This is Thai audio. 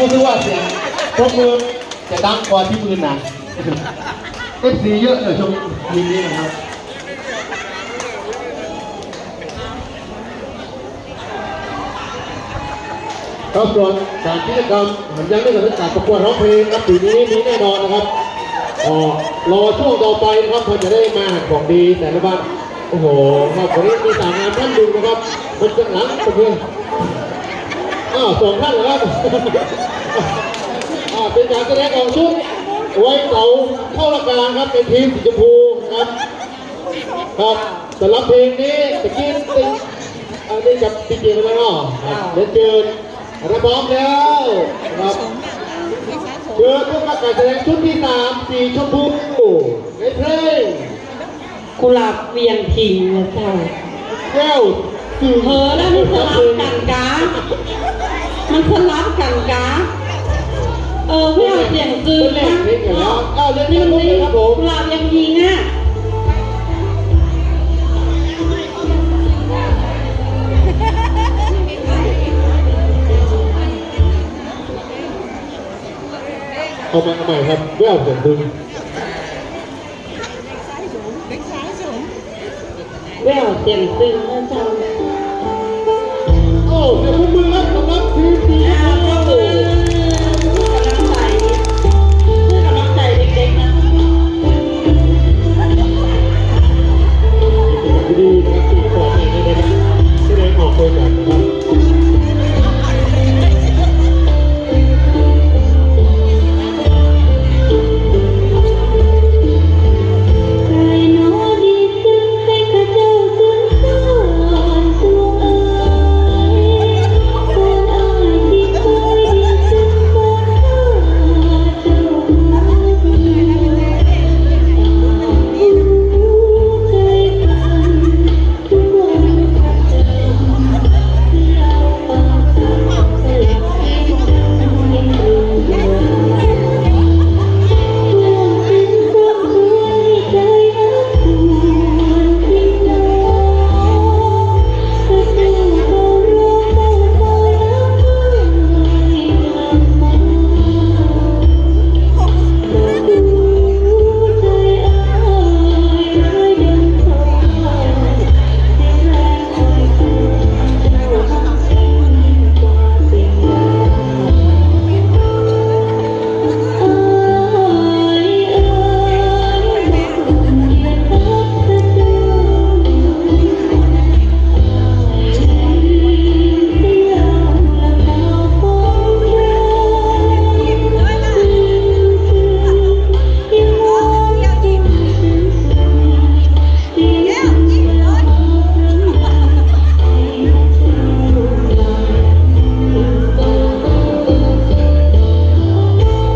พูดถึงว่าเสียงพวกมือจะดังกว่าที่มือหนักเอฟซีเยอะเลยช่วงนี้นี้นะครับครับส่วนการกิจกรรมผมยังไม่ถึงการประกวดร้องเพลงครับปีนี้มีแน่นอนนะครับอ๋อรอช่วงต่อไปนะครับเขาจะได้มาหักของดีแต่ละบ้านโอ้โหครับวันนี้มีสามงานท่านดูนะครับมันจะหลังเป็นเพื่อน อ้าวสองท่านเหรอครับอ่าเป็นการแสดงออกชุดไว้เสาเข้าละการครับเป็นทีมสีชมพูครับครับสำหรับเพลงนี้ตะกี้ติอันนี้กับพี่เจมาแล้วเนาะครับเดี๋ยวเจอระบอบแล้วครับเจอพวกการแสดงชุดที่สามสีชมพูในเพลงกุหลาบเวียงพิงนะเจ้าแก้วสื่อเผลอแล้ว มันสลับกันกามันสลับกันกาเออไม่เอาเสียงคืนเล่นเพลงกันแล้วอ้าวเล่นเพลนี่งมันเลนี่ยครับผมกุหลาเวียงพิงอะเอามาเอาใหม่ครับแก้วเสียงดึงไม่เอาเสียงคืนนะจ้า